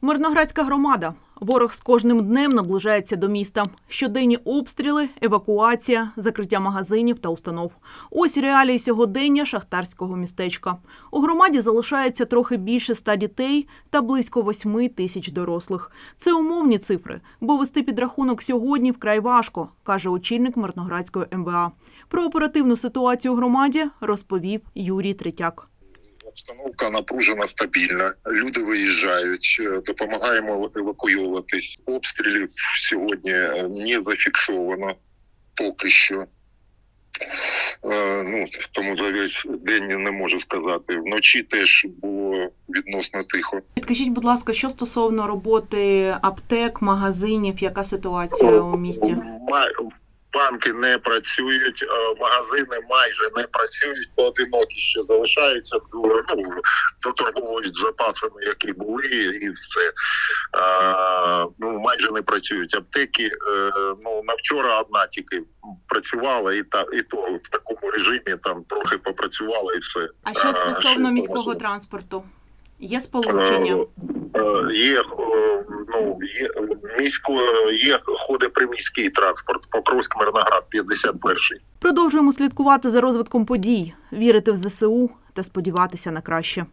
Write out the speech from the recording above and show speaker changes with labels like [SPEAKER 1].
[SPEAKER 1] Мирноградська громада. Ворог з кожним днем наближається до міста. Щоденні обстріли, евакуація, закриття магазинів та установ. Ось реалії сьогодення шахтарського містечка. У громаді залишається трохи більше ста дітей та близько восьми тисяч дорослих. Це умовні цифри, бо вести підрахунок сьогодні вкрай важко, каже очільник Мирноградської МВА. Про оперативну ситуацію у громаді розповів Юрій Третяк.
[SPEAKER 2] Обстановка напружена стабільна. Люди виїжджають, е, допомагаємо евакуюватись. Обстрілів сьогодні е, не зафіксовано поки що. Е, Ну, тому за весь день не можу сказати. Вночі теж було відносно тихо.
[SPEAKER 1] Підкажіть, будь ласка, що стосовно роботи аптек, магазинів, яка ситуація у місті?
[SPEAKER 2] Банки не працюють, е, магазини майже не працюють, поодинокі ще залишаються, до- ну, доторговують запасами, які були, і все. А, ну, майже не працюють аптеки. Е, ну, на вчора одна тільки працювала, і, та, і то в такому режимі там трохи попрацювала і все.
[SPEAKER 1] А що стосовно міського транспорту? Є сполучення?
[SPEAKER 2] Е, Є, ну, є, місько, є ходить приміський транспорт, Покровськ, Мирноград, 51-й.
[SPEAKER 1] Продовжуємо слідкувати за розвитком подій, вірити в ЗСУ та сподіватися на краще.